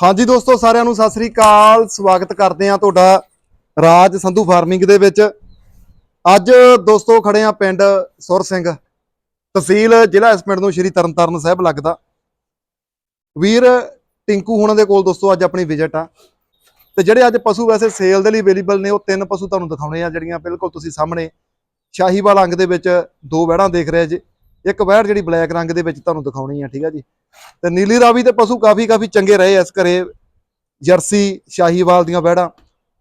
ਹਾਂਜੀ ਦੋਸਤੋ, ਸਾਰਿਆਂ ਨੂੰ ਸਤਿ ਸ੍ਰੀ ਅਕਾਲ। ਸਵਾਗਤ ਕਰਦੇ ਹਾਂ ਤੁਹਾਡਾ ਰਾਜ ਸੰਧੂ ਫਾਰਮਿੰਗ ਦੇ ਵਿੱਚ। ਅੱਜ ਦੋਸਤੋ ਖੜੇ ਆ ਪਿੰਡ ਸੁਰ ਸਿੰਘ, ਤਹਿਸੀਲ ਜ਼ਿਲ੍ਹਾ ਇਸ ਪਿੰਡ ਨੂੰ ਸ਼੍ਰੀ ਤਰਨਤਾਰਨ ਸਾਹਿਬ ਲੱਗਦਾ। ਵੀਰ ਟਿੰਕੂ ਹੁਣਾਂ ਦੇ ਕੋਲ ਦੋਸਤੋ ਅੱਜ ਆਪਣੀ ਵਿਜ਼ਿਟ ਆ। ਤੇ ਜਿਹੜੇ ਅੱਜ ਪਸ਼ੂ ਵੈਸੇ ਸੇਲ ਦੇ ਲਈ ਅਵੇਲੇਬਲ ਨੇ, ਉਹ ਤਿੰਨ ਪਸ਼ੂ ਤੁਹਾਨੂੰ ਦਿਖਾਉਣੇ ਆ, ਜਿਹੜੀਆਂ ਬਿਲਕੁਲ ਤੁਸੀਂ ਸਾਹਮਣੇ। ਸ਼ਾਹੀਵਾਲ ਅੰਗ ਦੇ ਵਿੱਚ ਦੋ ਵਹਿੜਾਂ ਦੇਖ ਰਹੇ ਜੇ। ਇੱਕ ਵਹਿੜ ਜਿਹੜੀ ਬਲੈਕ ਰੰਗ ਦੇ ਵਿੱਚ ਤੁਹਾਨੂੰ ਦਿਖਾਉਣੀ ਆ, ਠੀਕ ਆ ਜੀ। ਤੇ ਨੀਲੀ ਰਾਵੀ ਤੇ ਪਸ਼ੂ ਕਾਫੀ ਕਾਫੀ ਚੰਗੇ ਰਹੇ ਇਸ ਘਰੇ, ਜਰਸੀ, ਸ਼ਾਹੀਵਾਲ ਦੀਆਂ ਵਹਿੜਾਂ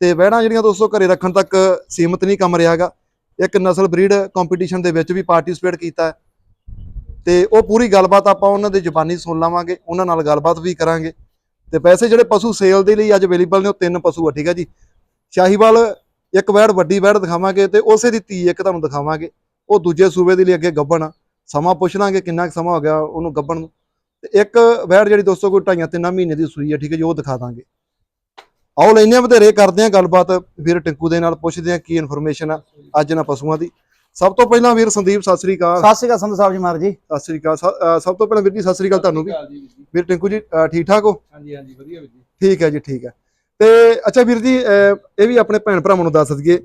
ਤੇ ਵਹਿੜਾਂ ਜਿਹੜੀਆਂ ਦੋਸਤੋ ਘਰੇ ਰੱਖਣ ਤੱਕ ਸੀਮਤ ਨਹੀਂ ਕੰਮ ਰਿਹਾਗਾ ਇੱਕ ਨਸਲ ਬਰੀਡ ਕੰਪੀਟੀਸ਼ਨ ਦੇ ਵਿੱਚ ਵੀ ਪਾਰਟਿਸਿਪੇਟ ਕੀਤਾ ਤੇ ਉਹ ਪੂਰੀ ਗੱਲਬਾਤ ਆਪਾਂ ਉਹਨਾਂ ਦੇ ਜ਼ੁਬਾਨੀ ਸੁਣ ਲਵਾਂਗੇ, ਉਹਨਾਂ ਨਾਲ ਗੱਲਬਾਤ ਵੀ ਕਰਾਂਗੇ। ਤੇ ਪੈਸੇ ਜਿਹੜੇ ਪਸ਼ੂ ਸੇਲ ਦੇ ਲਈ ਅੱਜ ਅਵੇਲੇਬਲ ਨੇ, ਉਹ ਤਿੰਨ ਪਸ਼ੂ ਆ, ਠੀਕ ਹੈ ਜੀ। ਸ਼ਾਹੀਵਾਲ ਇੱਕ ਵਹਿੜ ਵੱਡੀ ਵਹਿੜ ਦਿਖਾਵਾਂਗੇ ਤੇ ਉਸੇ ਦੀ ਧੀ ਇੱਕ ਤੁਹਾਨੂੰ ਦਿਖਾਵਾਂਗੇ। ਉਹ ਦੂਜੇ ਸੂਬੇ ਦੇ ਲਈ ਅੱਗੇ ਗੱਬਣ ਆ। ਸਮਾਂ ਪੁੱਛ ਲਾਂਗੇ ਕਿੰਨਾ ਕੁ ਸਮਾਂ ਹੋ ਗਿਆ ਉਹਨੂੰ ਗੱਬਣ ਨੂੰ। ਤੇ ਇੱਕ ਵੈੜ ਜਿਹੜੀ ਦੋਸਤੋ ਕੋਈ ਢਾਈਆਂ ਤਿੰਨਾਂ ਮਹੀਨੇ ਦੀ ਸੂਈ ਹੈ ਠੀਕ ਹੈ ਜੀ ਉਹ ਦਿਖਾ ਦਾਂਗੇ। ਆਓ ਲੈਨੇ ਆ ਵਧੇਰੇ ਕਰਦੇ ਆ ਗੱਲਬਾਤ। ਵੀਰ ਟਿੰਕੂ ਦੇ ਨਾਲ ਪੁੱਛਦੇ ਆ ਕੀ ਇਨਫੋਰਮੇਸ਼ਨ ਆ ਅੱਜ ਇਹਨਾਂ ਪਸ਼ੂਆਂ ਦੀ। ਸਭ ਤੋਂ ਪਹਿਲਾਂ ਵੀਰ ਸੰਦੀਪ ਸਤਿ ਸ੍ਰੀ ਅਕਾਲ। ਸਤਿ ਸ਼੍ਰੀ ਅਕਾਲ ਸੰਧੂ ਸਾਹਿਬ ਜੀ ਮਾਰ ਜੀ। ਸਤਿ ਸ੍ਰੀ ਅਕਾਲ। ਸਭ ਤੋਂ ਪਹਿਲਾਂ ਵੀਰ ਜੀ ਸਤਿ ਸ੍ਰੀ ਅਕਾਲ ਤੁਹਾਨੂੰ ਵੀ। ਵੀਰ ਟਿੰਕੂ ਜੀ ਠੀਕ ਠਾਕ ਹੋ? ਹਾਂਜੀ ਹਾਂਜੀ ਵਧੀਆ ਵੀਰ ਜੀ। ਠੀਕ ਹੈ ਜੀ ਠੀਕ ਹੈ। ਤੇ ਅੱਛਾ ਵੀਰ ਜੀ ਅਹ ਇਹ ਵੀ ਆਪਣੇ ਭੈਣ ਭਰਾਵਾਂ ਨੂੰ ਦੱਸ ਦਈਏ।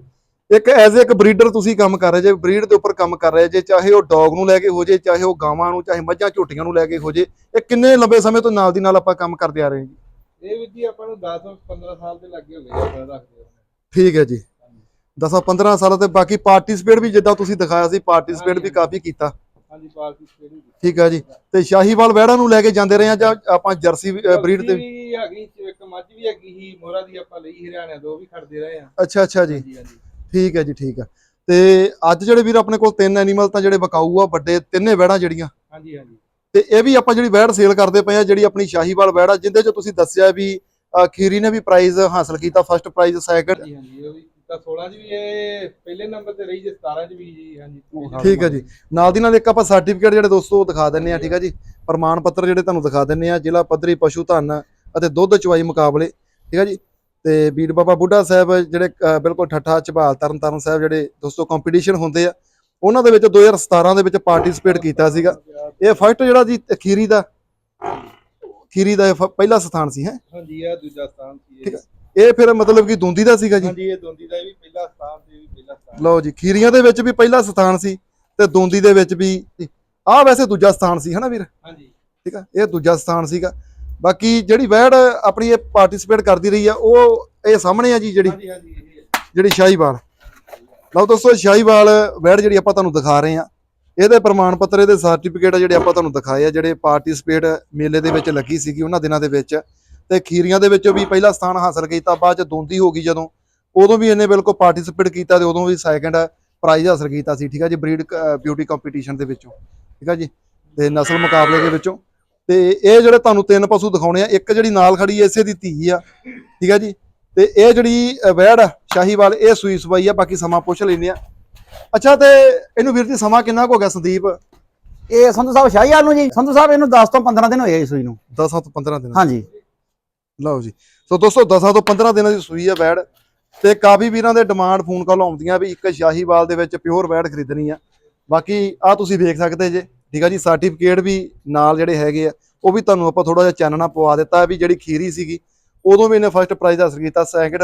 ਇੱਕ ਐਜ਼ ਇੱਕ ਬਰੀਡਰ ਤੁਸੀਂ ਕੰਮ ਕਰ ਰਹੇ ਜੇ ਬਰੀਡ ਦੇ ਉੱਪਰ ਕੰਮ ਕਰ ਰਹੇ ਜੇ ਚਾਹੇ ਉਹ ਡੌਗ ਨੂੰ ਲੈ ਕੇ ਹੋ ਜੇ ਚਾਹੇ ਉਹ ਗਾਵਾਂ ਨੂੰ ਚਾਹੇ ਮੱਝਾਂ ਝੋਟੀਆਂ ਨੂੰ ਲੈ ਕੇ ਹੋ ਜੇ ਇਹ ਕਿੰਨੇ ਲੰਬੇ ਸਮੇਂ ਤੋਂ ਨਾਲ ਦੀ ਨਾਲ ਆਪਾਂ ਕੰਮ ਕਰਦੇ ਆ ਰਹੇ ਹਾਂ ਜੀ? ਇਹ ਵੀਰ ਜੀ ਆਪਾਂ ਨੂੰ 10 15 ਸਾਲ ਦੇ ਲੱਗੇ ਹੋ ਗਏ ਆਪਾਂ ਰੱਖਦੇ ਹਾਂ ਠੀਕ ਹੈ ਜੀ। 10 15 ਸਾਲਾਂ ਤੇ ਬਾਕੀ ਪਾਰਟਿਸਿਪੇਟ ਵੀ ਜਿੱਦਾਂ ਤੁਸੀਂ ਦਿਖਾਇਆ ਸੀ ਪਾਰਟਿਸਿਪੇਟ ਵੀ ਕਾਫੀ ਕੀਤਾ। ਹਾਂਜੀ ਪਾਰਟੀ ਸਟੇਡੀ ਵੀ ਠੀਕ ਹੈ ਜੀ। ਤੇ ਸ਼ਾਹੀਵਾਲ ਵਹਿੜਾਂ ਨੂੰ ਲੈ ਕੇ ਜਾਂਦੇ ਰਹੇ ਆ ਜਾਂ ਆਪਾਂ ਜਰਸੀ ਬਰੀਡ ਤੇ? ਵੀ ਹੈਗੀ ਇੱਕ ਮੱਝ ਵੀ ਹੈਗੀ ਸੀ ਮੋਰਾ ਦੀ ਆਪਾਂ ਲਈ ਹਰਿਆਣੇ ਤੋਂ ਵੀ ਖੜਦੇ ਰਹੇ ਆ ਅੱਛਾ ਅੱਛਾ ਜੀ। ਠੀਕ ਹੈ ਜੀ ਠੀਕ ਹੈ। ਤੇ ਅੱਜ ਜਿਹੜੇ ਵੀਰ ਆਪਣੇ ਕੋਲ ਤਿੰਨ ਐਨੀਮਲ ਤਾਂ ਜਿਹੜੇ ਬਕਾਊ ਆ ਵੱਡੇ ਤਿੰਨੇ ਵਹਿੜਾਂ ਜਿਹੜੀਆਂ। ਹਾਂਜੀ ਹਾਂਜੀ। ਤੇ ਇਹ ਵੀ ਆਪਾਂ ਜਿਹੜੀ ਵੈੜ ਸੇਲ ਕਰਦੇ ਪਏ ਆ ਜਿਹੜੀ ਆਪਣੀ ਸ਼ਾਹੀਵਾਲ ਵੈੜ ਆ ਜਿੰਦੇ ਚ ਤੁਸੀਂ ਦੱਸਿਆ ਵੀ ਖੀਰੀ ਨੇ ਵੀ ਪ੍ਰਾਈਜ਼ ਹਾਸਲ ਕੀਤਾ ਫਸਟ ਪ੍ਰਾਈਜ਼ ਸੈਕੰਡ ਹਾਂਜੀ ਹਾਂਜੀ ਉਹ ਵੀ ਤਾਂ 16 ਚ ਵੀ ਇਹ ਪਹਿਲੇ ਨੰਬਰ ਤੇ ਰਹੀ ਜੇ 17 ਚ ਵੀ ਜੀ ਹਾਂਜੀ ਠੀਕ ਹੈ ਜੀ। ਨਾਲ ਦੀ ਨਾਲ ਇੱਕ ਆਪਾਂ ਸਰਟੀਫਿਕੇਟ ਜਿਹੜੇ ਦੋਸਤੋ ਉਹ ਦਿਖਾ ਦਿੰਨੇ ਆ ਠੀਕ ਹੈ ਜੀ। ਪ੍ਰਮਾਣ ਪੱਤਰ ਜਿਹੜੇ ਤੁਹਾਨੂੰ ਦਿਖਾ ਦਿੰਨੇ ਆ ਜ਼ਿਲ੍ਹਾ ਪੱਧਰੀ ਪਸ਼ੂ ਧਨ ਅਤੇ ਦੁੱਧ ਚਵਾਈ ਮੁਕਾਬਲੇ ਠੀਕ ਹੈ ਜੀ। ਤੇ ਬੀੜ ਬਾਬਾ ਬੁੱਢਾ ਸਾਹਿਬ ਜਿਹੜੇ ਬਿਲਕੁਲ ਠੱਠਾ ਝਬਾਲ ਤਰਨ ਤਾਰਨ ਸਾਹਿਬ ਜਿਹੜੇ ਦੋਸਤੋ ਕੰਪੀਟੀਸ਼ਨ ਹੁੰਦੇ ਆ ਉਹਨਾਂ ਦੇ ਵਿੱਚ 2017 ਦੇ ਵਿੱਚ ਪਾਰਟਿਸਿਪੇਟ ਕੀਤਾ ਸੀਗਾ। ਇਹ ਫਸਟ ਜਿਹੜਾ ਜੀ ਖੀਰੀ ਦਾ ਖੀਰੀ ਦਾ ਇਹ ਪਹਿਲਾ ਸਥਾਨ ਸੀ ਹੈ? ਹਾਂਜੀ ਆ ਦੂਜਾ ਸਥਾਨ ਸੀ ਇਹ। ਠੀਕ ਹੈ। ਇਹ ਫਿਰ ਮਤਲਬ ਕਿ ਦੁੰਦੀ ਦਾ ਸੀਗਾ ਜੀ? ਹਾਂਜੀ ਇਹ ਦੋਂਦੀ ਦਾ ਵੀ ਪਹਿਲਾ ਸਥਾਨ ਤੇ ਵੀ ਪਹਿਲਾ ਸਥਾਨ। ਲਓ ਜੀ ਖੀਰੀਆਂ ਦੇ ਵਿੱਚ ਵੀ ਪਹਿਲਾ ਸਥਾਨ ਸੀ ਤੇ ਦੋਂਦੀ ਦੇ ਵਿੱਚ ਵੀ ਆਹ ਵੈਸੇ ਦੂਜਾ ਸਥਾਨ ਸੀ ਹਨਾ ਵੀਰ? ਹਾਂਜੀ। ਠੀਕ ਆ ਇਹ ਦੂਜਾ ਸਥਾਨ ਸੀਗਾ। ਬਾਕੀ ਜਿਹੜੀ ਵੈੜ ਆਪਣੀ ਇਹ ਪਾਰਟਿਸਿਪੇਟ ਕਰਦੀ ਰਹੀ ਆ ਉਹ ਇਹ ਸਾਹਮਣੇ ਆ ਜੀ ਜਿਹੜੀ। ਜਿਹੜੀ ਸ਼ਾਹੀਵਾਲ। ਲਓ ਦੋਸਤੋ ਸ਼ਾਹੀਵਾਲ ਵੈੜ ਜਿਹੜੀ ਆਪਾਂ ਤੁਹਾਨੂੰ ਦਿਖਾ ਰਹੇ ਆ ਇਹਦੇ ਪ੍ਰਮਾਣ ਪੱਤਰ ਇਹਦੇ ਸਰਟੀਫਿਕੇਟ ਜਿਹੜੇ ਆਪਾਂ ਤੁਹਾਨੂੰ ਦਿਖਾਏ ਆ ਜਿਹੜੇ ਪਾਰਟਿਸਿਪੇਟ ਮੇਲੇ ਦੇ ਵਿੱਚ ਲੱਗੀ ਸੀਗੀ ਉਹਨਾਂ ਦਿਨਾਂ ਦੇ ਵਿੱਚ। ਤੇ ਖੀਰੀਆਂ ਦੇ ਵਿੱਚੋਂ ਵੀ ਪਹਿਲਾ ਸਥਾਨ ਹਾਸਲ ਕੀਤਾ ਬਾਅਦ ਚ ਦੋਂਦੀ ਹੋ ਗਈ ਜਦੋਂ। ਉਦੋਂ ਵੀ ਇਹਨੇ ਬਿਲਕੁਲ ਪਾਰਟਿਸਿਪੇਟ ਕੀਤਾ ਤੇ ਉਦੋਂ ਵੀ ਸੈਕੰਡ ਪ੍ਰਾਈਜ਼ ਹਾਸਲ ਕੀਤਾ ਸੀ ਠੀਕ ਆ ਜੀ ਬਰੀਡ ਬਿਊਟੀ ਕੰਪੀਟੀਸ਼ਨ ਦੇ ਵਿੱਚੋਂ। ਠੀਕ ਆ ਜੀ ਤੇ ਨਸਲ ਮੁਕਾਬਲੇ ਦੇ ਵਿੱਚੋਂ। ਤੇ ਇਹ ਜਿਹੜੇ ਤੁਹਾਨੂੰ ਤਿੰਨ ਪਸ਼ੂ ਦਿਖਾਉਣੇ ਆ ਇੱਕ ਜਿਹੜੀ ਨਾਲ ਖੜੀ ਐ ਇਸੇ ਦੀ ਧੀ ਆ ਠੀਕ ਆ ਜੀ? ਤੇ ਇਹ ਜਿਹੜੀ ਵੈੜ ਆ, ਸ਼ਾਹੀਵਾਲ ਇਹ ਸੂਈ ਸਵਾਈ ਆ ਬਾਕੀ ਸਮਾਂ ਪੁੱਛ ਲੈਨੇ ਆ। ਅੱਛਾ ਤੇ ਇਹਨੂੰ ਵੀਰ ਜੀ ਸਮਾਂ ਕਿੰਨਾ ਕੁ ਹੋ ਗਿਆ ਸੰਦੀਪ? ਇਹ ਸੰਧੂ ਸਾਹਿਬ ਸ਼ਾਹੀਵਾਲ ਨੂੰ ਜੀ। ਸੰਧੂ ਸਾਹਿਬ ਇਹਨੂੰ 10 ਤੋਂ 15 ਦਿਨ ਹੋਏ ਇਸ ਸੂਈ ਨੂੰ। 10 ਤੋਂ 15 ਦਿਨ। ਹਾਂਜੀ। ਲਓ ਜੀ। ਸੋ ਦੋਸਤੋ 10 ਤੋਂ 15 ਦਿਨਾਂ ਦੀ ਸੂਈ ਆ ਵੈੜ। ਤੇ ਕਾਫੀ ਵੀਰਾਂ ਦੇ ਡਿਮਾਂਡ ਫੋਨ ਕਾਲ ਆਉਂਦੀਆਂ ਵੀ ਇੱਕ ਸ਼ਾਹੀਵਾਲ ਦੇ ਵਿੱਚ ਪਿਓਰ ਵੈੜ ਖਰੀਦਣੀ ਆ। ਬਾਕੀ ਆ ਤੁਸੀਂ ਵੇਖ ਸਕਦੇ ਜੇ। ਠੀਕ ਆ ਜੀ ਸਰਟੀਫਿਕੇਟ ਵੀ ਨਾਲ ਜਿਹੜੇ ਹੈਗੇ ਆ ਉਹ ਵੀ ਤੁਹਾਨੂੰ ਆਪਾਂ ਥੋੜਾ ਜਿਹਾ ਚਾਨਣਾ ਪਵਾ ਦਿੱਤਾ ਵੀ ਜਿਹੜੀ ਖੀਰੀ ਸੀਗੀ ਉਦੋਂ ਵੀ ਇਹਨੇ ਫਸਟ ਪ੍ਰਾਈਜ਼ ਹਾਸਲ ਕੀਤਾ ਸੈਕਿੰਡ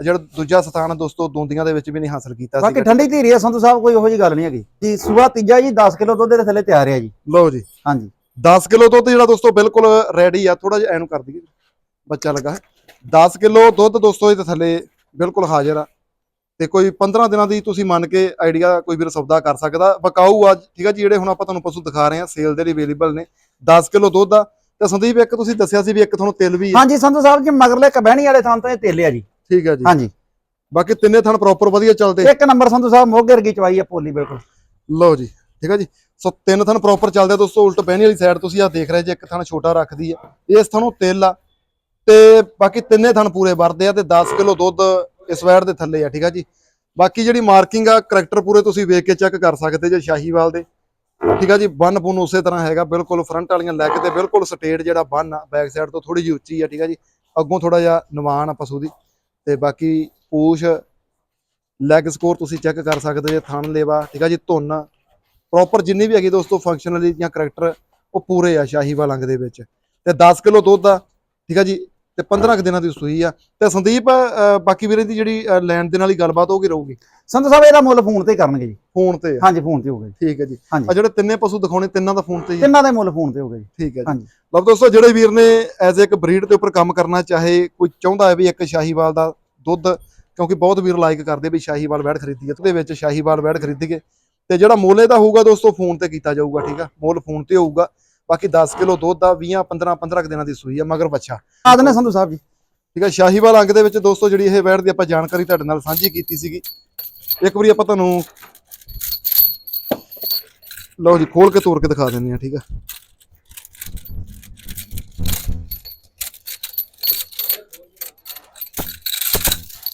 ਜਿਹੜਾ ਦੂਜਾ ਸਥਾਨ ਆ ਦੋਸਤੋ ਦੋਂਦੀਆਂ ਦੇ ਵਿੱਚ ਵੀ ਨਹੀਂ ਹਾਸਲ ਕੀਤਾ ਬਾਕੀ ਸੀਗਾ ਠੰਡੀ ਧੀਰੀ ਹੈ ਸੰਧੂ ਸਾਹਿਬ ਕੋਈ ਉਹੋ ਜੀ ਗੱਲ ਨਹੀਂ ਹੈਗੀ। ਜੀ ਸੂਆ ਤੀਜਾ ਜੀ 10 ਕਿਲੋ ਦੁੱਧ ਦੇ ਥੱਲੇ ਤਿਆਰ ਹੈ ਜੀ। ਲਓ ਜੀ। ਹਾਂਜੀ। 10 ਕਿਲੋ ਦੁੱਧ ਜਿਹੜਾ ਦੋਸਤੋ ਬਿਲਕੁਲ ਰੈਡੀ ਆ ਥੋੜਾ ਜਿਹਾ ਐਨੂੰ ਕਰ ਦਈਏ ਬੱਚਾ ਲੱਗਾ। ਹੈ 10 ਕਿਲੋ ਦੁੱਧ ਦੋਸਤੋ ਇਹਦੇ ਥੱਲੇ ਬਿਲਕੁਲ ਹਾਜ਼ਰ ਆ। ਤੇ ਕੋਈ 15 ਦਿਨਾਂ ਦੀ ਤੁਸੀਂ ਮੰਨ ਕੇ ਆਈਡੀਆ ਕੋਈ ਵੀਰ ਸੌਦਾ ਕਰ ਸਕਦਾ ਬਕਾਊ ਆ ਠੀਕ ਆ ਜੀ ਜਿਹੜੇ ਹੁਣ ਆਪਾਂ ਤੁਹਾਨੂੰ ਪਸ਼ੂ ਦਿਖਾ ਰਹੇ ਆ ਸੇਲ ਦੇ ਲਈ ਅਵੇਲੇਬਲ ਨੇ 10 ਕਿਲੋ ਦੁੱਧ ਆ ਤੇ ਸੰਦੀਪ ਇੱਕ ਤੁਸੀਂ ਦੱਸਿਆ ਸੀ ਵੀ ਇੱਕ ਤੁਹਾਨੂੰ ਤਿਲ ਵੀ ਹਾਂਜੀ ਸੰਧੂ ਸਾਹਿਬ ਜੀ ਮਗਰਲੇ ਕਬਹਿਣੀ ਵਾਲੇ ਥਾਂ ਤੋਂ ਇਹ ਤੇਲੇ ਆ ਜੀ। ਠੀਕ ਆ ਜੀ। ਹਾਂਜੀ। ਬਾਕੀ ਤਿੰਨੇ ਥਣ ਪ੍ਰੋਪਰ ਵਧੀਆ ਚੱਲਦੇ। ਇੱਕ ਨੰਬਰ ਸੰਧੂ ਸਾਹਿਬ ਮੋਗੇ ਵਰਗੀ ਚਵਾਈ ਆ ਪੋਲੀ ਬਿਲਕੁਲ। ਲਓ ਜੀ ਠੀਕ ਆ ਜੀ। ਸੋ ਤਿੰਨ ਥਣ ਪ੍ਰੋਪਰ ਚੱਲਦੇ ਆ ਦੋਸਤੋ ਉਲਟ ਬਹਿਣੀ ਵਾਲੀ ਸਾਈਡ ਤੁਸੀਂ ਆ ਦੇਖ ਰਹੇ ਜੇ ਇੱਕ ਥਣ ਛੋਟਾ ਰੱਖਦੀ ਆ। ਇਸ ਥਣੋਂ ਤਿਲ ਆ ਤੇ ਬਾਕੀ ਤਿੰਨੇ ਥਣ ਪੂਰੇ ਵਰਦੇ ਆ ਤੇ 10 ਕਿਲੋ ਦੁੱਧ ਇਸ ਵੈੜ ਦੇ ਥੱਲੇ ਆ ਠੀਕ ਆ ਜੀ। ਬਾਕੀ ਜਿਹੜੀ ਮਾਰਕਿੰਗ ਆ, ਕਰੈਕਟਰ ਪੂਰੇ ਤੁਸੀਂ ਵੇਖ ਕੇ ਚੈੱਕ ਕਰ ਸਕਦੇ ਜੇ ਸ਼ਾਹੀਵਾਲ ਦੇ। ਠੀਕ ਆ ਜੀ, ਬੰਨ ਬੁੰਨ ਉਸੇ ਤਰ੍ਹਾਂ ਹੈਗਾ, ਬਿਲਕੁਲ ਫਰੰਟ ਵਾਲੀਆਂ ਲੈਗ ਤੇ ਬਿਲਕੁਲ ਸਟੇਟ ਜਿਹੜਾ ਬੰਨ ਆ ਬੈਕ ਸਾਈਡ ਤੋਂ ਥੋੜੀ ਜਿਹੀ ਉੱਚੀ ਆ, ਠੀਕ ਆ ਜੀ। ਅੱਗੋਂ ਥੋੜਾ ਜਿਹਾ ਨਿਵਾਨ ਆ ਪਸ਼ੂ ਦੀ। ਤੇ ਬਾਕੀ ਪੂਛ ਲੈਗ ਸਕੋਰ ਤੁਸੀਂ ਚੈੱਕ ਕਰ ਸਕਦੇ ਜੇ, ਥਣ ਲੇਵਾ, ਠੀਕ ਆ ਜੀ, ਧੁੰਨ। ਪ੍ਰੋਪਰ ਜਿੰਨੀ ਵੀ ਹੈਗੀ ਦੋਸਤੋ ਫੰਕਸ਼ਨਲੀ ਜਾਂ ਕਰੈਕਟਰ ਉਹ ਪੂਰੇ ਆ ਸ਼ਾਹੀਵਾਲ ਅੰਗ ਦੇ ਵਿੱਚ। ਤੇ 10 ਕਿਲੋ ਦੁੱਧ ਆ, ਠੀਕ ਆ ਜੀ ਤੇ 15 ਕੁ ਦਿਨਾਂ ਦੀ ਸੂਈ ਆ। ਤੇ ਸੰਦੀਪ ਅ, ਬਾਕੀ ਵੀਰੇ ਦੀ ਜਿਹੜੀ ਅ, ਲੈਣ ਦੇ ਨਾਲ ਹੀ ਗੱਲਬਾਤ ਹੋਗੀ ਰਹੂਗੀ? ਸੰਧੂ ਸਾਹਿਬ ਇਹਦਾ ਮੁੱਲ ਫੋਨ ਤੇ ਕਰਨਗੇ ਜੀ। ਫੋਨ ਤੇ ਆ। ਹਾਂਜੀ ਫੋਨ ਤੇ ਹੋਊਗਾ ਜੀ। ਠੀਕ ਹੈ ਜੀ। ਹਾਂਜੀ। ਆ ਜਿਹੜੇ ਤਿੰਨੇ ਪਸ਼ੂ ਦਿਖਾਉਣੇ ਤਿੰਨਾਂ ਦਾ ਫੋਨ ਤੇ ਹੀ? ਆ। ਤਿੰਨਾਂ ਦੇ ਮੁੱਲ ਫੋਨ ਤੇ ਹੋਊਗਾ ਜੀ। ਠੀਕ ਹੈ ਜੀ। ਹਾਂਜੀ। ਲਓ ਦੋਸਤੋ ਜਿਹੜੇ ਵੀਰ ਨੇ ਐਜ਼ ਇੱਕ ਬਰੀਡ ਦੇ ਉੱਪਰ ਕੰਮ ਕਰਨਾ ਚਾਹੇ ਕੋਈ ਚਾਹੁੰਦਾ ਹੈ ਵੀ ਇੱਕ ਸ਼ਾਹੀਵਾਲ ਦਾ ਦੁੱਧ ਕਿਉਂਕਿ ਬਹੁਤ ਵੀਰ ਲਾਈਕ ਕਰਦੇ ਵੀ ਸ਼ਾਹੀਵਾਲ ਵੈੜ ਖਰੀਦੀਏ ਤੇ ਉਹਦੇ ਵਿੱਚ ਸ਼ਾਹੀਵਾਲ ਵੈੜ ਖਰੀਦੀਏ। ਤੇ ਜਿਹੜਾ ਮੁੱਲ ਇਹਦਾ ਹੋਊਗਾ ਦੋਸਤੋ ਫੋਨ ਤੇ ਕੀਤਾ ਜਾਊਗਾ ਠੀਕ ਆ? ਮੁੱਲ ਫੋਨ ਤੇ ਹੋਊਗਾ। ਬਾਕੀ 10 ਕਿਲੋ ਦੁੱਧ ਦਾ 20 15 15 ਕੁ ਦਿਨਾਂ ਦੀ ਸੂਈ ਆ ਮਗਰ ਬੱਚਾ। ਨੇ ਸੰਧੂ ਸਾਹਿਬ ਜੀ। ਠੀਕ ਹੈ ਸ਼ਾਹੀਵਾਲ ਅੰਗ ਦੇ ਵਿੱਚ ਦੋਸਤੋ ਜਿਹੜੀ ਇਹ ਵੈੜ ਦੀ ਆਪਾਂ ਜਾਣਕਾਰੀ ਤੁਹਾਡੇ ਨਾਲ ਸਾਂਝੀ ਕੀਤੀ ਸੀਗੀ। ਇੱਕ ਵਾਰੀ ਆਪਾਂ ਤੁਹਾਨੂੰ ਲਓ ਜੀ ਖੋਲ ਕੇ ਤੋੜ ਕੇ ਦਿਖਾ ਦਿੰਦੇ ਆ ਠੀਕ ਆ।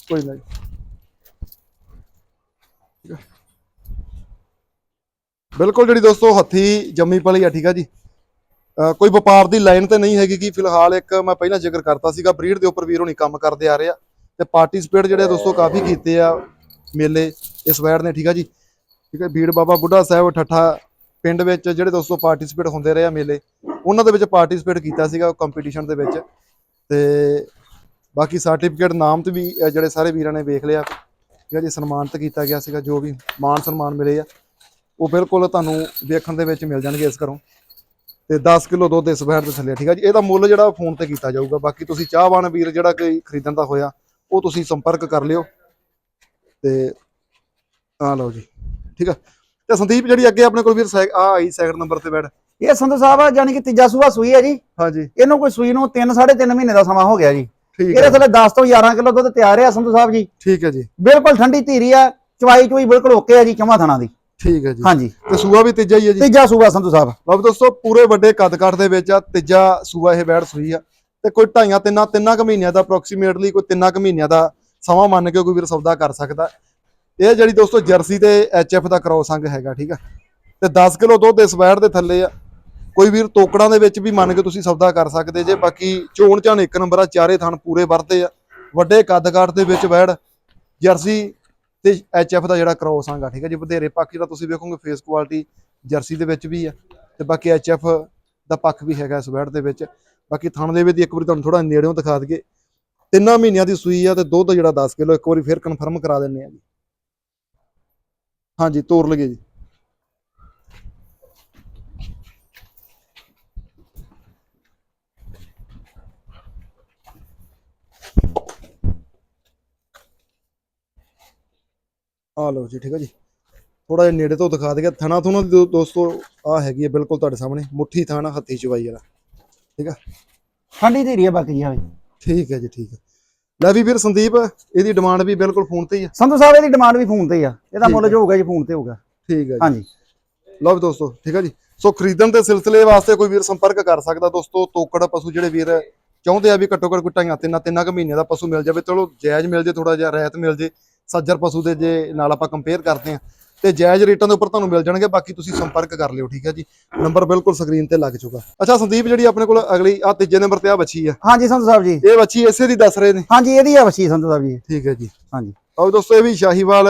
ਕੋਈ ਨਾ ਜੀ। ਠੀਕ ਆ। ਬਿਲਕੁਲ ਜਿਹੜੀ ਦੋਸਤੋ ਹੱਥੀ ਜੰਮੀ ਪਲੀ ਆ ਠੀਕ ਆ ਜੀ। ਕੋਈ ਵਪਾਰ ਦੀ ਲਾਈਨ ਤੇ ਨਹੀਂ ਹੈਗੀ ਕਿ ਫਿਲਹਾਲ ਇੱਕ ਮੈਂ ਪਹਿਲਾਂ ਜ਼ਿਕਰ ਕਰਤਾ ਸੀਗਾ, ਬਰੀਡ ਦੇ ਉੱਪਰ ਵੀਰ ਹੋਣੀ ਕੰਮ ਕਰਦੇ ਆ ਰਹੇ ਆ ਤੇ ਪਾਰਟਿਸਿਪੇਟ ਜਿਹੜੇ ਦੋਸਤੋ ਕਾਫੀ ਕੀਤੇ ਆ ਮੇਲੇ ਇਸ ਵੈੜ ਨੇ, ਠੀਕ ਆ ਜੀ? ਠੀਕ ਹੈ ਬੀੜ ਬਾਬਾ ਬੁੱਢਾ ਸਾਹਿਬ ਠੱਠਾ ਪਿੰਡ ਵਿੱਚ ਜਿਹੜੇ ਦੋਸਤੋ ਪਾਰਟਿਸਿਪੇਟ ਹੁੰਦੇ ਰਹੇ ਆ ਮੇਲੇ, ਉਹਨਾਂ ਦੇ ਵਿੱਚ ਪਾਰਟਿਸਿਪੇਟ ਕੀਤਾ ਸੀਗਾ ਕੰਪੀਟੀਸ਼ਨ ਦੇ ਵਿੱਚ ਤੇ ਬਾਕੀ ਸਰਟੀਫਿਕੇਟ ਨਾਮ ਤੇ ਵੀ ਜਿਹੜੇ ਸਾਰੇ ਵੀਰਾਂ ਨੇ ਵੇਖ ਲਿਆ, ਠੀਕ ਹੈ ਜੀ, ਸਨਮਾਨਿਤ ਕੀਤਾ ਗਿਆ ਸੀਗਾ ਜੋ ਵੀ ਮਾਨ ਸਨਮਾਨ ਮਿਲੇ ਆ, ਉਹ ਬਿਲਕੁਲ ਤੁਹਾਨੂੰ ਵੇਖਣ ਦੇ ਵਿੱਚ ਮਿਲ ਜਾਣਗੇ ਇਸ ਘਰੋਂ। ਤੇ 10 ਕਿਲੋ ਦੁੱਧ ਇਸ ਵੈੜ ਦੇ ਥੱਲੇ ਆ, ਠੀਕ ਹੈ ਜੀ? ਇਹਦਾ ਮੁੱਲ ਜਿਹੜਾ ਫੋਨ ਤੇ ਕੀਤਾ ਜਾਊਗਾ। ਬਾਕੀ ਤੁਸੀਂ ਚਾਹਵਾਨ ਵੀਰ ਜਿਹੜਾ ਕੋਈ ਖਰੀਦਣ ਦਾ ਹੋਇਆ ਉਹ ਤੁਸੀਂ ਸੰਪਰਕ ਕਰ ਲਿਓ ਤੇ ਆ ਲਓ ਜੀ ਠੀਕ ਆ? ਤੇ ਸੰਦੀਪ ਜਿਹੜੀ ਅੱਗੇ ਆਪਣੇ ਕੋਲ ਵੀਰ ਆ ਆਈ ਸੈਕਿੰਡ ਨੰਬਰ ਤੇ ਬੈਠ। ਇਹ ਸੰਧੂ ਸਾਹਿਬ ਆ ਜਾਨੀ ਕਿ ਤੀਜਾ ਸੂਆ ਸੂਈ ਹੈ ਜੀ। ਹਾਂਜੀ। ਇਹਨੂੰ ਕੋਈ ਸੂਈ ਨੂੰ 3 3.5 ਮਹੀਨੇ ਦਾ ਸਮਾਂ ਹੋ ਗਿਆ ਜੀ। ਠੀਕ ਇਹਦੇ ਹੈ ਥੱਲੇ 10 ਤੋਂ 11 ਕਿਲੋ ਦੁੱਧ ਤਿਆਰ ਹੈ ਸੰਧੂ ਸਾਹਿਬ ਜੀ। ਠੀਕ ਹੈ ਜੀ। ਬਿਲਕੁਲ ਠੰਡੀ ਧੀਰੀ ਆ ਚਵਾਈ ਚੁਈ ਬਿਲਕੁਲ ਓਕੇ ਆ ਜੀ ਚਮਾ ਥਣਾ ਦੀ। ਠੀਕ ਹੈ ਜੀ। ਹਾਂਜੀ। ਤੇ ਸੂਆ ਵੀ ਤੀਜਾ ਹੀ ਹੈ ਜੀ। ਤੀਜਾ ਸੂਆ ਸੰਧੂ ਸਾਹਿਬ। ਲਓ ਦੋਸਤੋ ਪੂਰੇ ਵੱਡੇ ਕੱਦ ਕੱਟ ਦੇ ਵਿੱਚ ਆ ਤੀਜਾ ਸੂਆ ਇਹ ਬੈੜ ਸੂਈ ਆ। ਤੇ ਕੋਈ ਢਾਈਆਂ ਤਿੰਨਾਂ ਤਿੰਨਾਂ ਕੁ ਮਹੀਨਿਆਂ ਦਾ ਅਪਰੋਕਸੀਮੇਟਲੀ ਕੋਈ ਤਿੰਨਾਂ ਕੁ ਮਹੀਨਿਆਂ ਦਾ ਸਮਾਂ ਮੰਨ ਕੇ ਕੋਈ ਵੀਰ ਸੌਦਾ ਕਰ ਸਕਦਾ। ਇਹ ਜਿਹੜੀ ਦੋਸਤੋ ਜਰਸੀ ਤੇ ਐਚਐਫ ਦਾ ਕ੍ਰੋਸ ਅੰਗ ਹੈਗਾ ਠੀਕ ਆ। ਤੇ 10 ਕਿਲੋ ਦੁੱਧ ਇਸ ਵੈੜ ਦੇ ਥੱਲੇ ਆ। ਕੋਈ ਵੀਰ ਤੋਕੜਾਂ ਦੇ ਵਿੱਚ ਵੀ ਮੰਨ ਕੇ ਤੁਸੀਂ ਸੌਦਾ ਕਰ ਸਕਦੇ ਜੇ ਬਾਕੀ ਚੋਣ ਚਾਣ ਇੱਕ ਨੰਬਰ ਆ ਚਾਰੇ ਥਣ ਪੂਰੇ ਵਰਤੇ ਆ। ਵੱਡੇ ਕੱਦ ਕਾਠ ਦੇ ਵਿੱਚ ਵੈੜ ਜਰਸੀ ਤੇ ਐਚਐਫ ਦਾ ਜਿਹੜਾ ਕ੍ਰੋਸ ਆਂਗਾ, ਠੀਕ ਹੈ ਜੀ, ਵਧੇਰੇ ਪੱਖ ਜਿਹੜਾ ਤੁਸੀਂ ਵੇਖੋਗੇ ਫੇਸ ਕੁਆਲਿਟੀ ਜਰਸੀ ਦੇ ਵਿੱਚ ਵੀ ਆ, ਤੇ ਬਾਕੀ ਐਚਐਫ ਦਾ ਪੱਖ ਵੀ ਹੈਗਾ ਸਵੈਟ ਦੇ ਵਿੱਚ। ਬਾਕੀ ਥਣ ਦੇ ਵਿੱਚ ਦੀ ਇੱਕ ਵਾਰੀ ਤੁਹਾਨੂੰ ਥੋੜਾ ਨੇੜਿਓਂ ਦਿਖਾ ਦਈਏ। ਤਿੰਨਾਂ ਮਹੀਨਿਆਂ ਦੀ ਸੂਈ ਆ ਤੇ ਦੁੱਧ ਜਿਹੜਾ 10 ਕਿਲੋ, ਇੱਕ ਵਾਰੀ ਫਿਰ ਕਨਫਰਮ ਕਰਾ ਦਿੰਨੇ ਆ ਜੀ। ਹਾਂਜੀ, ਤੋਰ ਲਗੇ ਜੀ। ਆ ਲਓ ਜੀ ਠੀਕ ਹੈ ਜੀ। ਥੋੜਾ ਜਿਹਾ ਨੇੜੇ ਤੋਂ ਦਿਖਾ ਦਈਏ। ਥਣਾ ਥੁਣਾ ਦੀ ਦੋਸਤੋ ਆ ਹੈਗੀ ਹੈ ਬਿਲਕੁਲ ਤੁਹਾਡੇ ਸਾਹਮਣੇ। ਮੁੱਠੀ ਥਾਣਾ ਹੱਥੀ ਚਵਾਈ ਵਾਲਾ। ਠੀਕ ਆ? ਠੰਡੀ ਧੀਰੀ ਆ ਬਾਕੀ ਜੀ ਹਾਂ ਠੀਕ ਹੈ ਜੀ ਠੀਕ ਹੈ ਲੈ ਵੀ ਵੀਰ ਸੰਦੀਪ ਇਹਦੀ ਡਿਮਾਂਡ ਵੀ ਬਿਲਕੁਲ ਫੋਨ ਤੇ ਹੀ ਆ। ਸੰਧੂ ਸਾਹਿਬ ਇਹਦੀ ਡਿਮਾਂਡ ਵੀ ਫੋਨ ਤੇ ਹੀ ਆ। ਇਹਦਾ ਮੁੱਲ। ਜੋ ਹੋਊਗਾ ਜੀ ਫੋਨ ਤੇ ਹੋਊਗਾ। ਠੀਕ ਹੈ ਜੀ। ਹਾਂਜੀ। ਲਓ ਵੀ ਦੋਸਤੋ ਠੀਕ ਹੈ ਜੀ। ਸੋ ਖਰੀਦਣ ਦੇ ਸਿਲਸਿਲੇ ਵਾਸਤੇ ਕੋਈ ਵੀਰ ਸੰਪਰਕ ਕਰ ਸਕਦਾ। ਦੋਸਤੋ ਤੋਕੜ ਪਸ਼ੂ ਜਿਹੜੇ ਵੀਰ ਚਾਹੁੰਦੇ ਆ ਵੀ ਘੱਟੋ ਘੱਟ ਕੋਈ ਢਾਈਆਂ ਤਿੰਨਾਂ ਤਿੰਨਾਂ ਕੁ ਮਹੀਨਿਆਂ ਦਾ ਪਸ਼ੂ ਮਿਲ ਜਾਵੇ। ਚਲੋ ਜਾਇਜ਼ ਮਿਲ ਜੇ ਥੋੜਾ ਜਿਹਾ ਰਹਿਤ ਮਿਲ ਜੇ। ਸੱਜਰ ਪਸ਼ੂ ਦੇ ਜੇ ਨਾਲ ਆਪਾਂ ਕੰਪੇਅਰ ਕਰਦੇ ਆ ਤੇ ਜਾਇਜ਼ ਰੇਟਾਂ ਦੇ ਉੱਪਰ ਤੁਹਾਨੂੰ ਮਿਲ ਜਾਣਗੇ ਬਾਕੀ ਤੁਸੀਂ ਸੰਪਰਕ ਕਰ ਲਿਓ ਠੀਕ ਹੈ ਜੀ? ਨੰਬਰ ਬਿਲਕੁਲ ਸਕਰੀਨ ਤੇ ਲੱਗ ਚੁੱਕਾ। ਅੱਛਾ ਸੰਦੀਪ ਜਿਹੜੀ ਆਪਣੇ ਕੋਲ ਅਗਲੀ ਆ ਤੀਜੇ ਨੰਬਰ ਤੇ ਆ ਬੱਚੀ ਆ। ਹਾਂਜੀ ਸੰਧੂ ਸਾਹਿਬ ਜੀ। ਇਹ ਬੱਚੀ ਇਸੇ ਦੀ ਦੱਸ ਰਹੇ ਨੇ? ਹਾਂਜੀ ਇਹਦੀ ਆ ਵਸੀ ਸੰਧੂ ਸਾਹਿਬ ਜੀ। ਠੀਕ ਹੈ ਜੀ। ਹਾਂਜੀ। ਆਓ ਦੋਸਤੋ ਇਹ ਵੀ ਸ਼ਾਹੀਵਾਲ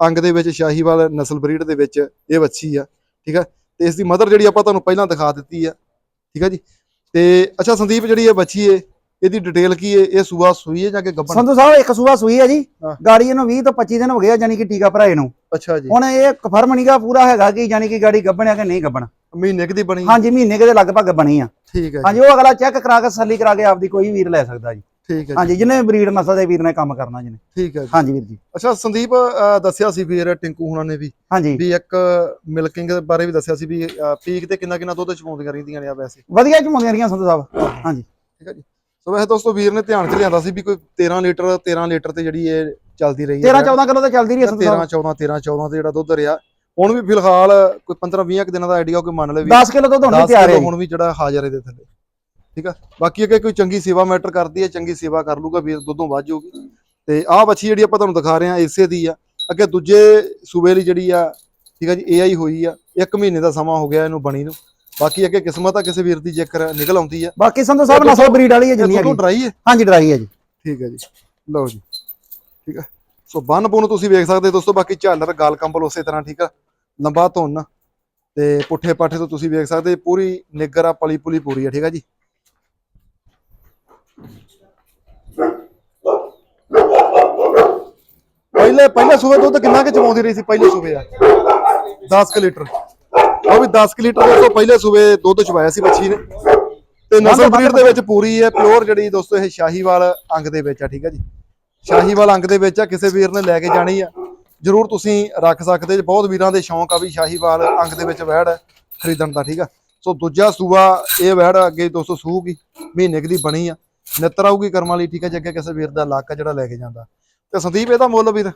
ਅੰਗ ਦੇ ਵਿੱਚ ਸ਼ਾਹੀਵਾਲ ਨਸਲ ਬਰੀਡ ਦੇ ਵਿੱਚ ਇਹ ਵੱਛੀ ਆ ਠੀਕ ਹੈ? ਤੇ ਇਸ ਦੀ ਮਦਰ ਜਿਹੜੀ ਆਪਾਂ ਤੁਹਾਨੂੰ ਪਹਿਲਾਂ ਦਿਖਾ ਦਿੱਤੀ ਆ ਠੀਕ ਹੈ ਜੀ? ਤੇ ਅੱਛਾ ਸੰਦੀਪ ਜਿਹੜੀ ਇਹ ਬੱਚੀ ਏ ਇਹਦੀ ਡਿਟੇਲ ਕੀ ਏ ਇਹ ਸੂਆ ਸੂਈ ਹੈ ਜਾਂ ਕਿ ਗੱਭਣ ਸੰਧੂ ਸਾਹਿਬ ਇੱਕ ਸੂਆ ਸੂਈ ਹੈ ਜੀ। ਹਾਂ। ਗਾੜੀ ਇਹਨੂੰ 20 ਤੋਂ 25 ਦਿਨ ਹੋ ਗਏ ਆ ਜਾਨੀ ਕਿ ਟੀਕਾ ਭਰਾਏ ਨੂੰ। ਅੱਛਾ ਜੀ। ਹੁਣ ਇਹ ਕਨਫਰਮ ਨਹੀਂਗਾ ਪੂਰਾ ਹੈਗਾ ਕਿ ਜਾਨੀ ਕਿ ਗਾੜੀ ਗੱਭਣ ਕਿ ਨਹੀਂ ਗੱਭਣ ਮਹੀਨੇ ਕੁ ਦੀ ਬਣੀ ਹਾਂਜੀ ਮਹੀਨੇ ਕੇ ਦੇ ਲਗਭਗ ਬਣੀ ਆ। ਠੀਕ ਹੈ ਜੀ। ਹਾਂਜੀ ਉਹ ਅਗਲਾ ਚੈੱਕ ਕਰਾ ਕੇ ਤਸੱਲੀ ਕਰਾ ਕੇ ਆਪਦੀ ਕੋਈ ਵੀਰ ਲੈ ਸਕਦਾ ਜੀ। ਠੀਕ ਹੈ ਜੀ। ਹਾਂਜੀ ਜਿਹਨੇ ਬਰੀਡ ਨਸਲ ਦੇ ਵੀਰ ਨੇ ਕੰਮ ਕਰਨਾ ਜਿਹਨੇ ਠੀਕ ਹੈ ਜੀ। ਹਾਂਜੀ ਵੀਰ ਜੀ। ਅੱਛਾ ਸੰਦੀਪ ਦੱਸਿਆ ਸੀ ਵੀਰ ਟਿੰਕੂ ਹੁਣਾਂ ਨੇ ਵੀ। ਵੀ ਇੱਕ ਮਿਲਕਿੰਗ ਬਾਰੇ ਵੀ ਦੱਸਿਆ ਸੀ ਵੀ ਪੀਕ ਤੇ ਕਿੰਨਾ ਕਿੰਨਾ ਦੁੱਧ ਚਵਾਉਂਦੀਆਂ ਰਹਿੰਦੀਆਂ ਨੇ ਆ ਵੈਸੇ। ਵਧੀਆ ਝੁੰਮਦੀਆਂ ਰਹੀਆਂ ਸੰਧੂ ਸਾਹਿਬ। ਹਾਂਜੀ। ਠੀਕ ਹੈ ਜੀ। ਸੋ ਵੈਸੇ ਦੋਸਤੋ ਵੀਰ ਨੇ ਧਿਆਨ ਚ ਲਿਆਂਦਾ ਸੀ ਵੀ ਕੋਈ 13 ਲੀਟਰ 13 ਲੀਟਰ ਤੇ ਜਿਹੜੀ ਇਹ ਚੱਲਦੀ ਰਹੀ 13 14 ਕਿਲੋ ਤਾਂ ਚੱਲਦੀ ਰਹੀ ਹੈ ਸੰਧੂ 13 ਸਾਹਿਬ 14 13 14 ਤੇ ਜਿਹੜਾ ਦੁੱਧ ਰਿਹਾ ਹੁਣ ਵੀ ਫਿਲਹਾਲ ਕੋਈ 15 20 ਕੁ ਦਿਨਾਂ ਦਾ ਆਈਡੀਆ ਕੋਈ ਮੰਨ ਲਵੇ 10 ਕਿਲੋ ਦੁੱਧ ਹੁਣ ਵੀ 10 ਤਿਆਰ ਹੈ ਹੁਣ ਵੀ ਜਿਹੜਾ ਹਾਜ਼ਰ ਇਹਦੇ ਥੱਲੇ। ਠੀਕ ਆ? ਬਾਕੀ ਅੱਗੇ ਕੋਈ ਚੰਗੀ ਸੇਵਾ ਮੈਟਰ ਕਰਦੀ ਹੈ ਚੰਗੀ ਸੇਵਾ ਕਰ ਲੂਗਾ ਵੀਰ ਦੁੱਧੋਂ ਵੱਧ ਜਾਊਗੀ। ਤੇ ਆਹ ਬੱਚੀ ਜਿਹੜੀ ਆਪਾਂ ਤੁਹਾਨੂੰ ਦਿਖਾ ਰਹੇ ਹਾਂ ਇਸੇ ਦੀ ਆ। ਅੱਗੇ ਦੂਜੇ ਸੂਬੇ ਲਈ ਜਿਹੜੀ ਆ ਠੀਕ ਆ ਜੀ ਏਆਈ ਹੋਈ ਆ। ਇੱਕ ਮਹੀਨੇ ਦਾ ਸਮਾਂ ਹੋ ਗਿਆ ਇਹਨੂੰ ਬਣੀ ਨੂੰ। ਬਾਕੀ ਅੱਗੇ ਕਿਸਮਤ ਆ ਕਿਸੇ ਵੀਰ ਦੀ ਜੇਕਰ ਨਿਕਲ ਆਉਂਦੀ ਆ। ਬਾਕੀ ਸੰਧੂ ਸਾਹਿਬ ਨਸਲ ਬਰੀਡ ਵਾਲੀ ਹੈ ਜਿੰਨੀ ਹੈਗੀ ਦੁੱਧ ਡਰਾਈ ਹੈ ਹਾਂਜੀ ਡਰਾਈ ਹੈ ਜੀ। ਠੀਕ ਹੈ ਜੀ। ਲਓ ਜੀ। ਠੀਕ ਹੈ ਸੋ ਬੰਨ ਬੁਨ ਤੁਸੀਂ ਵੇਖ ਸਕਦੇ ਹੋ ਦੋਸਤੋ ਬਾਕੀ ਝਾਲਰ ਗਾਲ ਕੰਬਲ ਉਸੇ ਤਰ੍ਹਾਂ ਠੀਕ ਆ? ਲੰਬਾ ਧੁੰਨ ਤੇ ਪੁੱਠੇ ਪਾਠੇ ਤੋਂ ਤੁਸੀਂ ਵੇਖ ਸਕਦੇ ਪੂਰੀ ਨਿੱਗਰ ਆ ਪਲੀ ਪੁਲੀ ਪੂਰੀ ਆ ਠੀਕ ਆ ਜੀ? ਪਹਿਲੇ ਪਹਿਲੇ ਸੂਬੇ ਦੁੱਧ ਕਿੰਨਾ ਕਿ ਚਵਾਉਂਦੀ ਰਹੀ ਸੀ? ਪਹਿਲੇ ਸੂਬੇ ਆ। 10 ਕਿ ਲੀਟਰ। ਉਹ ਵੀ 10 ਕਿ ਲੀਟਰ ਦੋਸਤੋ ਪਹਿਲੇ ਸੂਬੇ ਦੁੱਧ ਚਵਾਇਆ ਸੀ ਬੱਚੀ ਨੇ। ਤੇ ਨਸਲ ਬਰੀਡ ਦੇ ਵਿੱਚ ਪੂਰੀ ਹੈ ਪਿਓਰ ਜਿਹੜੀ ਦੋਸਤੋ ਇਹ ਸ਼ਾਹੀਵਾਲ ਅੰਗ ਦੇ ਵਿੱਚ ਆ ਠੀਕ ਹੈ ਜੀ। ਸ਼ਾਹੀਵਾਲ ਅੰਗ ਦੇ ਵਿੱਚ ਆ ਕਿਸੇ ਵੀਰ ਨੇ ਲੈ ਕੇ ਜਾਣੀ ਆ। ਜਰੂਰ ਤੁਸੀਂ ਰੱਖ ਸਕਦੇ ਜੇ ਬਹੁਤ ਵੀਰਾਂ ਦੇ ਸ਼ੌਂਕ ਆ ਵੀ ਸ਼ਾਹੀਵਾਲ ਅੰਗ ਦੇ ਵਿੱਚ ਵਹਿੜ ਹੈ ਖਰੀਦਣ ਦਾ ਠੀਕ ਆ। ਸੋ ਦੂਜਾ ਸੂਆ ਇਹ ਵਹਿੜ ਅੱਗੇ ਦੋਸਤੋ ਸੂਗੀ ਮਹੀਨੇ ਦੀ ਬਣੀ ਆ। ਨਿੱਤਰ ਆਊਗੀ ਕਰਮ ਵਾਲੀ ਠੀਕ ਹੈ ਜੇ ਅੱਗੇ ਕਿਸੇ ਵੀਰ ਦਾ ਲੱਕ ਆ ਜਿਹੜਾ ਲੈ ਕੇ ਜਾਂਦਾ। ਤੇ ਸੰਦੀਪ ਇਹਦਾ ਮੁੱਲ ਵੀਰ?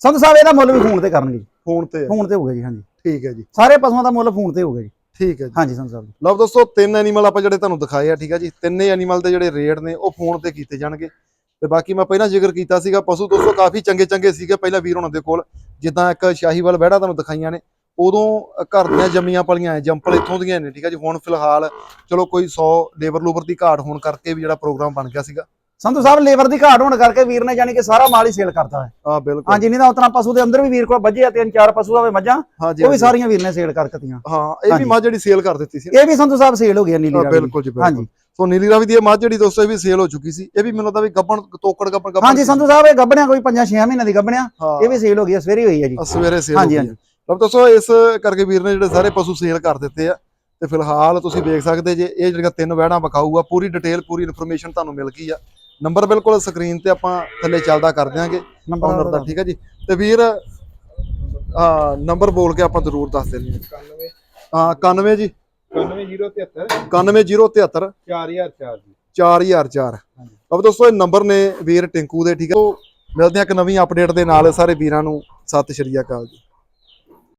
ਸੰਧੂ ਸਾਹਿਬ ਇਹਦਾ ਮੁੱਲ ਵੀ ਫੋਨ ਤੇ ਕਰਨਗੇ। ਫੋਨ ਤੇ ਆ। ਫੋਨ ਤੇ ਹੋਊਗਾ ਜੀ ਹਾਂਜੀ। ਠੀਕ ਹੈ ਜੀ। ਸਾਰੇ ਪਸ਼ੂਆਂ ਦਾ ਮੁੱਲ ਫੋਨ ਤੇ ਹੋਊਗਾ ਜੀ। ਠੀਕ ਹੈ ਜੀ। ਹਾਂਜੀ ਸੰਧੂ ਸਾਹਿਬ ਜੀ। ਲਓ ਦੋਸਤੋ ਤਿੰਨ ਐਨੀਮਲ ਆਪਾਂ ਜਿਹੜੇ ਤੁਹਾਨੂੰ ਦਿਖਾਏ ਆ ਠੀਕ ਆ ਜੀ। ਤਿੰਨੇ ਐਨੀਮਲ ਦੇ ਜਿਹੜੇ ਰੇਟ ਨੇ ਉਹ ਫੋਨ ਤੇ ਕੀਤੇ ਜਾਣਗੇ। ਤੇ ਬਾਕੀ ਮੈਂ ਪਹਿਲਾਂ ਜ਼ਿਕਰ ਕੀਤਾ ਸੀਗਾ ਪਸ਼ੂ ਦੋਸਤੋ ਕਾਫੀ ਚੰਗੇ ਚੰਗੇ ਸੀਗੇ ਪਹਿਲਾਂ ਵੀਰ ਹੋਣਾ ਦੇ ਕੋਲ। ਜਿੱਦਾਂ ਇੱਕ ਸ਼ਾਹੀਵਾਲ ਬਹਿੜਾ ਤੁਹਾਨੂੰ ਦਿਖਾਈਆਂ ਨੇ ਉਦੋਂ ਘਰ ਦੀਆਂ ਜੰਮੀਆਂ ਪਲੀਆਂ ਐ ਜੰਪਲ ਇੱਥੋਂ ਦੀਆਂ ਨੇ ਠੀਕ ਆ ਜੀ। ਹੁਣ ਫਿਲਹਾਲ ਚਲੋ ਕੋਈ 100 ਲੇਬਰ ਲੂਬਰ ਦੀ ਘਾਟ ਹੋਣ ਕਰਕੇ ਵੀ ਜਿਹੜਾ ਪ੍ਰੋਗਰਾਮ ਬਣ ਗਿਆ ਸੀਗਾ। ਸੰਧੂ ਸਾਹਿਬ ਲੇਬਰ ਦੀ ਘਾਟ ਹੋਣ ਕਰਕੇ ਵੀਰ ਨੇ ਜਾਨੀ ਕਿ ਸਾਰਾ ਮਾਲ ਹੀ ਸੇਲ ਕਰਤਾ ਹੈ। ਆ ਬਿਲਕੁਲ। ਹਾਂਜੀ ਨਹੀਂ ਤਾਂ ਉਤਨਾ ਪਸ਼ੂ ਦੇ ਅੰਦਰ ਵੀ ਵੀਰ ਕੋਲ ਵੱਜੇ ਆ ਤਿੰਨ ਚਾਰ ਪਸ਼ੂ ਆਵੇ ਮੱਝਾਂ ਹਾਂਜੀ ਉਹ ਵੀ ਹਾਂਜੀ। ਸਾਰੀਆਂ ਵੀਰ ਨੇ ਸੇਲ ਕਰਕਤੀਆਂ। ਹਾਂ ਇਹ ਵੀ ਹਾਂਜੀ। ਮੱਝ ਜਿਹੜੀ ਸੇਲ ਕਰ ਦਿੱਤੀ ਸੀ। ਇਹ ਵੀ ਸੰਧੂ ਸਾਹਿਬ ਸੇਲ ਹੋ ਗਈ ਨੀਲੀ ਹਾਂ, ਰਾਵੀ। ਬਿਲਕੁਲ ਜੀ ਬਿਲਕੁਲ। ਹਾਂਜੀ। ਸੋ ਨੀਲੀ ਰਾਵੀ ਦੀ ਇਹ ਮੱਝ ਜਿਹੜੀ ਦੋਸਤੋ ਇਹ ਵੀ ਸੇਲ ਹੋ ਚੁੱਕੀ ਸੀ। ਇਹ ਵੀ ਮੈਨੂੰ ਤਾਂ ਵੀ ਗੱਬਣ ਤੋਕੜ ਗੱਬਣ ਗੱਬਣ ਹਾਂਜੀ ਸੰਧੂ ਸਾਹਿਬ ਇਹ ਗੱਬਣਿਆ ਕੋਈ 5-6 ਮਹੀਨੇ ਦੀ ਗੱਬਣਿਆ ਹਾਂ। ਇਹ ਵੀ ਸੇਲ ਹੋ ਗਈ ਹੈ ਸਵੇਰੇ ਹੋਈ ਹੈ ਜੀ। ਆ ਸਵੇਰੇ ਸੇਲ ਹਾਂਜੀ, ਹੋ ਗਈ ਹੈ। ਲਓ ਦੋਸਤੋ ਇਸ ਕਰਕੇ ਵੀਰ ਨੇ ਜਿਹੜੇ ਸਾਰੇ ਪਸ਼ੂ ਸੇਲ ਕਰ ਦਿੱਤੇ ਆ ਤੇ ਫਿਲਹਾਲ ਤੁਸੀਂ ਦੇਖ ਸਕਦੇ ਜੇ ਇਹ ਜਿਹੜੀਆਂ ਤਿੰਨ ਵਹਿੜਾਂ ਵਿਖਾਊ ਆ ਪੂਰੀ ਡਿਟੇਲ ਪੂਰੀ ਇਨਫੋਰਮੇਸ਼ਨ ਤੁਹਾਨੂੰ ਮਿਲ ਗਈ ਆ। ਨੰਬਰ ਬਿਲਕੁਲ ਸਕਰੀਨ ਤੇ ਆਪਾਂ ਥੱਲੇ ਚੱਲਦਾ ਕਰ ਦਿਆਂਗੇ। ਓਨਰ ਦਾ ਠੀਕ ਹੈ ਜੀ। ਤੇ ਵੀਰ ਆ ਨੰਬਰ ਬੋਲ ਕੇ ਆਪਾਂ ਜ਼ਰੂਰ ਦੱਸ ਦਿੰਦੇ 91 ਹਾਂ 91 ਜੀ। 91073 91073 4004 ਜੀ। 4004 ਅਬ ਦੋਸਤੋ ਇਹ ਨੰਬਰ ਨੇ ਵੀਰ ਟਿੰਕੂ ਦੇ ਠੀਕ ਹੈ ਮਿਲਦੇ ਆ ਇੱਕ ਨਵੀਂ ਅਪਡੇਟ ਦੇ ਨਾਲ। ਸਾਰੇ ਵੀਰਾਂ ਨੂੰ ਸਤਿ ਸ਼੍ਰੀ ਅਕਾਲ ਜੀ।